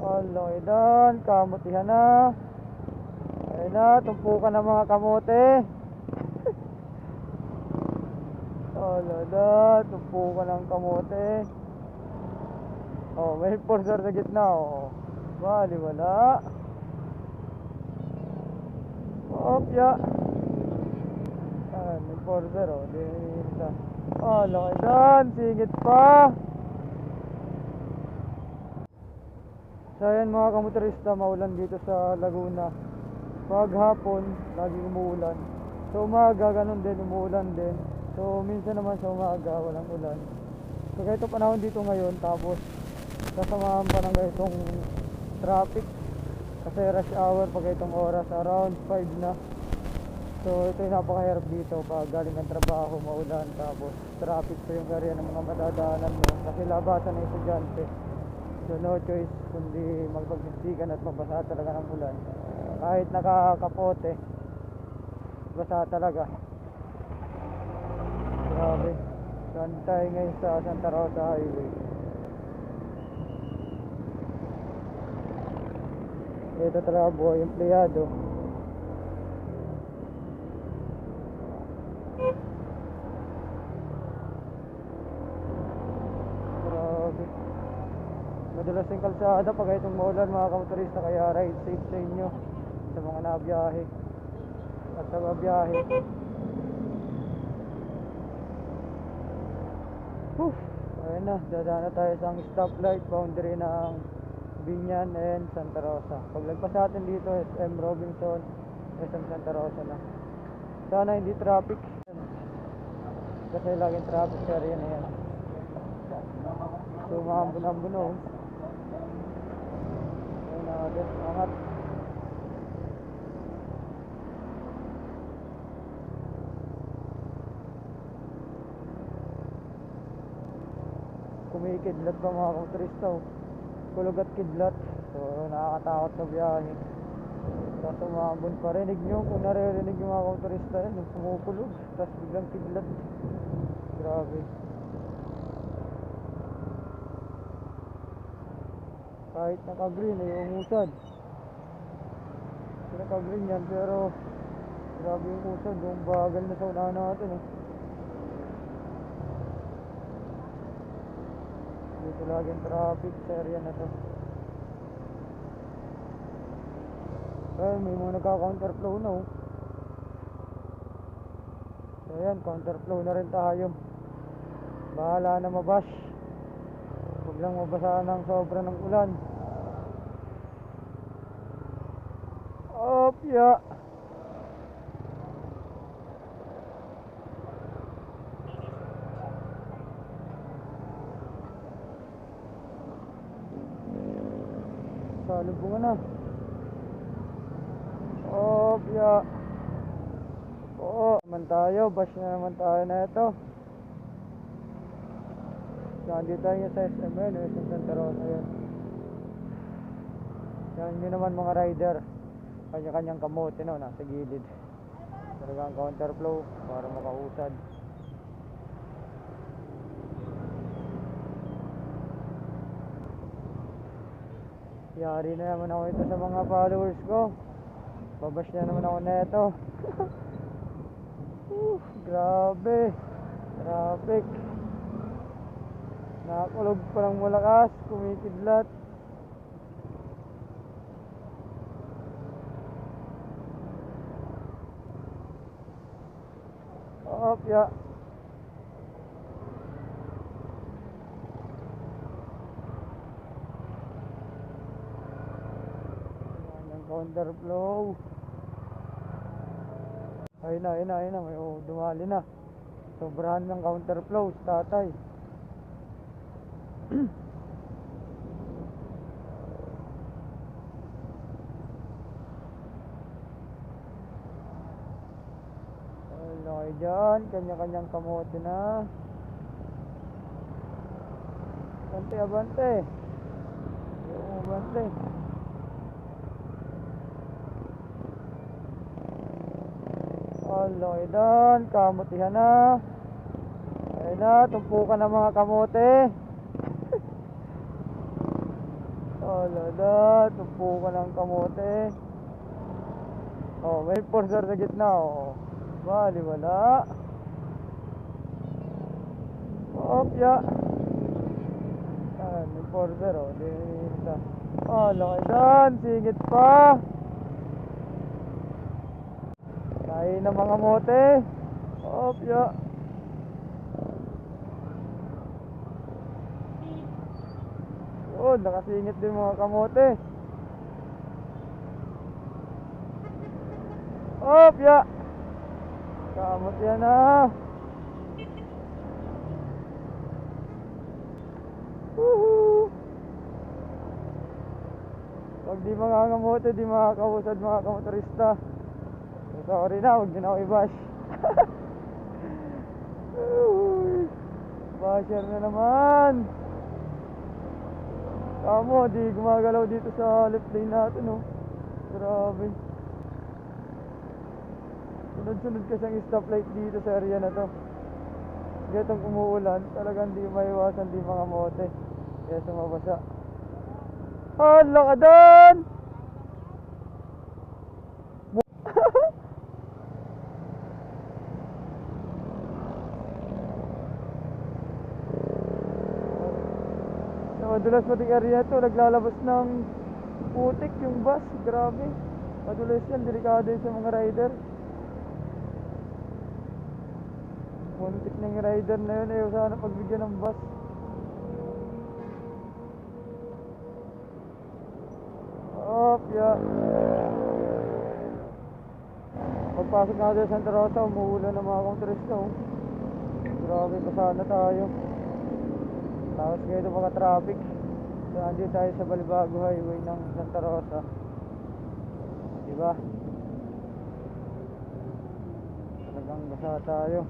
Aloy doon, kamutihan na. Ayun na, tumpukan ng mga kamote. Aloy doon, tumpukan ng kamote. Oh, may enforcer sa gitna, oh. Bali, wala. Opya. May enforcer, oh. Di laki doon, singit pa. So ayan mga kamotorista, maulan dito sa Laguna. Pag hapon, lagi umuulan. Sa umaga, ganun din, umuulan din. So minsan naman sa umaga, walang ulan. So kahit panahon dito ngayon, tapos kasamahan pa ng ganitong traffic. Kasi rush hour pag itong oras, around 5 na. So ito yung napakahirap dito pag galing ng trabaho, maulan, tapos traffic pa yung area ng mga madadaanan mo. Kasi labasan ng estudyante. So no choice kundi magpagsistikan at mabasa talaga ng ulan. Kahit nakakapote, basa talaga. Grabe. Saan tayo ngayon sa Santa Rosa Highway? Ito talaga buhay empleyado. Madalas yung kalsada pag itong maulan mga kamotorista kaya ride safe sa inyo sa mga nabiyahe at sa babiyahe. Whew. Ayun na, dadaan na tayo sa stoplight boundary ng Binyan and Santa Rosa. Paglagpas natin dito, SM Robinson, SM Santa Rosa na. Sana hindi traffic. Kasi laging traffic sa na yan. So, maambun-ambun oh. Na, agad, angat. Kumikidlat pa mga motorista oh. Kulog at kidlat. So, nakakatakot sa biyahe. Tapos umambon pa. Rinig nyo kung naririnig yung mga motorista yan, yung pumukulog. Tapos biglang kidlat. Grabe. Kahit naka-green ay umusad. Naka-green yan pero grabe yung usad. Yung bagal na sa unahan natin eh. Dito laging traffic sa area na to. Ay, may mga nagka-counterflow na oh. So ayan, counterflow na rin tayo. Bahala na mabash. Huwag lang mabasa ng sobra ng ulan. Opya. Salubungan na. Opya. Oo, naman tayo. Bash na naman tayo na ito. Nandito tayo sa SMN, eh, sa Santa Rosa yan. Yan yun naman mga rider. Kanya-kanyang kamote no, nasa gilid. Talagang counterflow para makausad. Yari na naman ako ito sa mga followers ko. Babash na naman ako neto. uh, grabe. Traffic. Nakakulog pa ng malakas, kumikidlat. Opya. Ayan ang counterflow. Ayun na, ayun na, ayun na. May oh, dumali na. Sobrahan ng counterflow tatay. Wala kayo dyan. Kanya-kanyang kamote na. Abante, abante. Yung abante. Aloy doon. Kamutihan na. Ayun na, tumpukan ng mga kamote. Na, tumpo ka ng kamote. Oh, may enforcer sa gitna, oh. Bali, wala. Opya. Ah, may enforcer, oh. Di laki doon. Singit pa. Kain ng mga mote. Opya. Oh, nakasingit din mga kamote. Opya. Kamot yan ah. Woohoo! Di mga kamote, di makakausad mga kamotorista. So, sorry na, huwag din ako i-bash. Basher na naman. Kamo, di gumagalaw dito sa left lane natin, oh. Grabe. Sunod-sunod kasi ang stoplight dito sa area na to. Gatong umuulan, talagang di maiwasan di mga mote. Kaya sumabasa. Hala ka doon! Madulas mating area to, naglalabas ng putik yung bus. Grabe. Madulas yan, delikado yun sa mga rider. Muntik ng rider na yun, ayaw sana pagbigyan ng bus. Opya. Pagpasok nga doon sa Santa Rosa, umuulan ng mga kontrista. Oh. Grabe, pasana tayo. Tapos ngayon yung mga traffic. So, andito tayo sa Balibago Highway ng Santa Rosa. Diba? Talagang basa tayo.